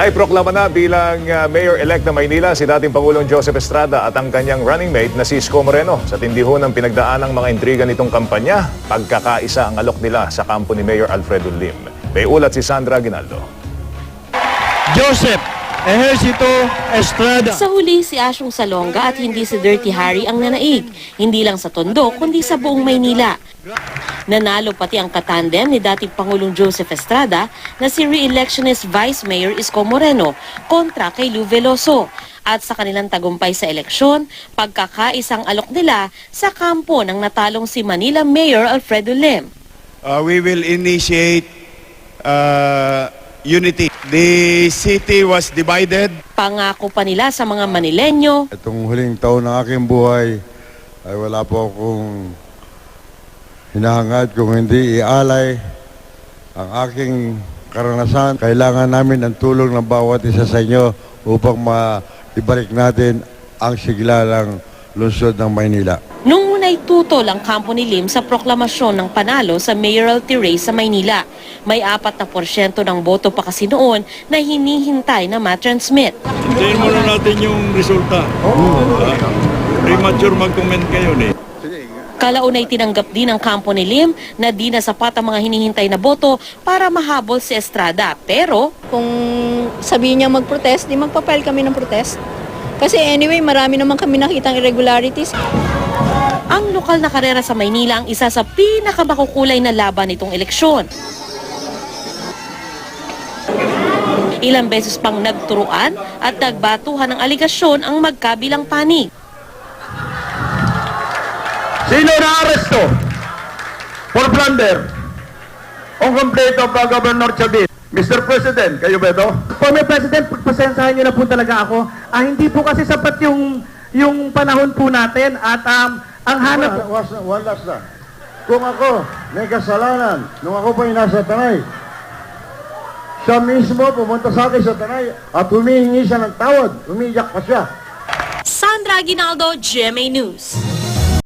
Naiproklama na bilang uh, Mayor-elect ng Maynila si dating Pangulong Joseph Estrada at ang kanyang running mate na si Isko Moreno. Sa tindihon ng pinagdaan ng mga intriga nitong kampanya, pagkakaisa ang alok nila sa kampo ni Mayor Alfredo Lim. May ulat si Sandra Ginaldo. Joseph Ejercito Estrada. Sa huli, si Asyong Salonga at hindi si Dirty Harry ang nanaig. Hindi lang sa Tondo, kundi sa buong Maynila. Nanalo pati ang katandem ni dating Pangulong Joseph Estrada na si re-electionist Vice Mayor Isko Moreno kontra kay Lou Veloso. At sa kanilang tagumpay sa eleksyon, pagkakaisang alok nila sa kampo ng natalong si Manila Mayor Alfredo Lim. Uh, we will initiate uh, unity. The city was divided. Pangako pa nila sa mga Manilenyo, Itong huling taon ng aking buhay ay wala po akong hinahangad kung hindi ialay ang aking karanasan. Kailangan namin ang tulong ng bawat isa sa inyo upang maibalik natin ang siglalang lungsod ng Maynila. Nung una'y tutol ang kampo ni Lim sa proklamasyon ng panalo sa mayoralty race sa Maynila. May apat na porsyento ng boto pa kasi noon na hinihintay na matransmit. Hintayin muna natin yung resulta. Ah, premature mag-comment kayo eh. Kalaunay tinanggap din ng kampo ni Lim na di na sapat ang mga hinihintay na boto para mahabol si Estrada. Pero Kung sabihin niya mag-protest, di magpapile kami ng protest. Kasi anyway, marami naman kami nakitang irregularities. ang lokal na karera sa Maynila ang isa sa pinakamakukulay na laban nitong eleksyon. Ilang beses pang nagturuan at nagbatuhan ng aligasyon ang magkabilang panig. Sino na aresto for plunder on complaint of Governor Chavez? Mr. President, kayo ba ito? Former President, pagpasensahan niyo na po talaga ako. Ah, hindi po kasi sapat yung yung panahon po natin at um, ang hanap... Was, one last na. Kung ako may kasalanan nung ako pa nasa Tanay, siya mismo pumunta sa akin sa Tanay at humihingi siya ng tawad. Umiyak pa siya. Sandra Aguinaldo, GMA News.